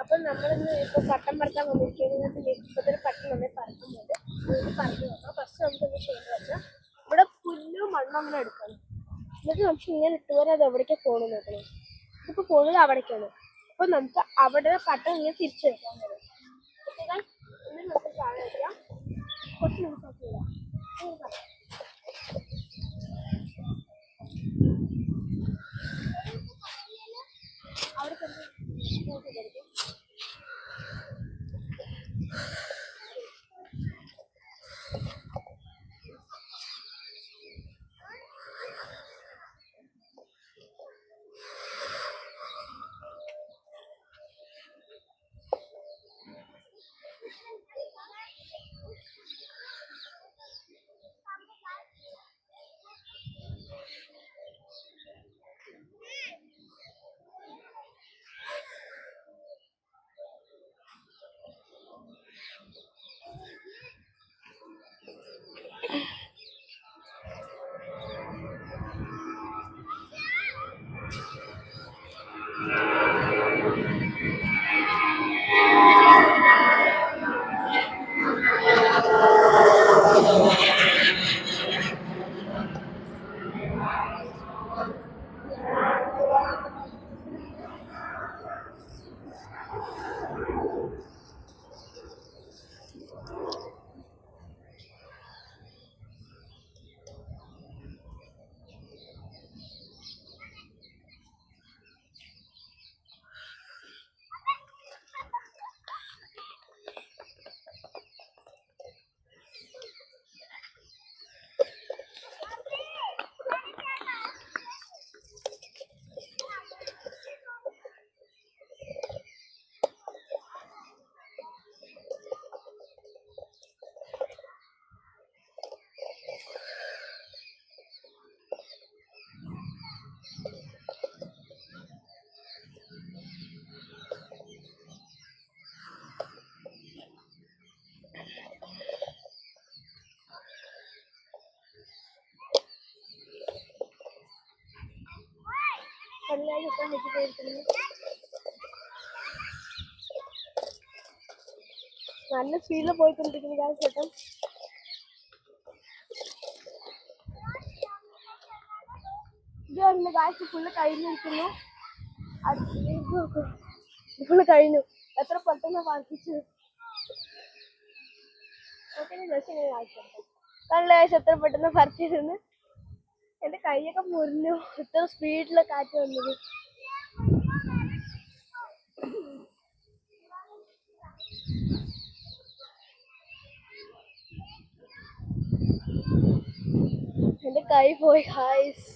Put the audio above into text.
അപ്പൊ നമ്മളിന്ന് ഇപ്പൊ പട്ടം പറക്കാൻ വന്നിരിക്കുന്നത് ഇപ്പത്തൊരു പട്ടം നമ്മൾ നമുക്ക് പറഞ്ഞു നോക്കാം ഫസ്റ്റ് നമുക്കൊന്ന് ചെയ്യുന്നത് വെച്ചാൽ ഇവിടെ പുല്ലും മണ്ണും അങ്ങനെ എടുക്കണം. എന്നിട്ട് നമുക്ക് ഇങ്ങനെ വരെ അത് എവിടേക്കാ പോകണം നോക്കണം. ഇപ്പൊ പോകുന്നത് അവിടേക്കാണ്. അപ്പൊ നമുക്ക് അവിടെ പട്ടം ഇങ്ങനെ തിരിച്ചു വെക്കാൻ പറ്റും? എന്നിട്ട് നമുക്ക് താഴെ വെക്കാം. കുറച്ച് നമുക്ക് ആക്കി フフフ。Thank you. നല്ല സ്പീഡിൽ പോയിക്കൊണ്ടിരിക്കുന്നു കാര്യം ചേട്ടൻ ഇത് കണ്ടില്ല കാശ് ഫുള്ള് കഴിഞ്ഞിരിക്കുന്നു ഫുള്ള് കഴിഞ്ഞു. എത്ര പെട്ടെന്ന് വർദ്ധിച്ചു. കണ്ടില്ല കാശ് എത്ര പെട്ടെന്ന് വർദ്ധിച്ചെന്ന് എന്റെ കൈയൊക്കെ മുറിഞ്ഞു. ഇത്ര സ്പീഡിലെ കാറ്റ് വന്നത്. എന്റെ കൈ പോയി ഹായ്സ്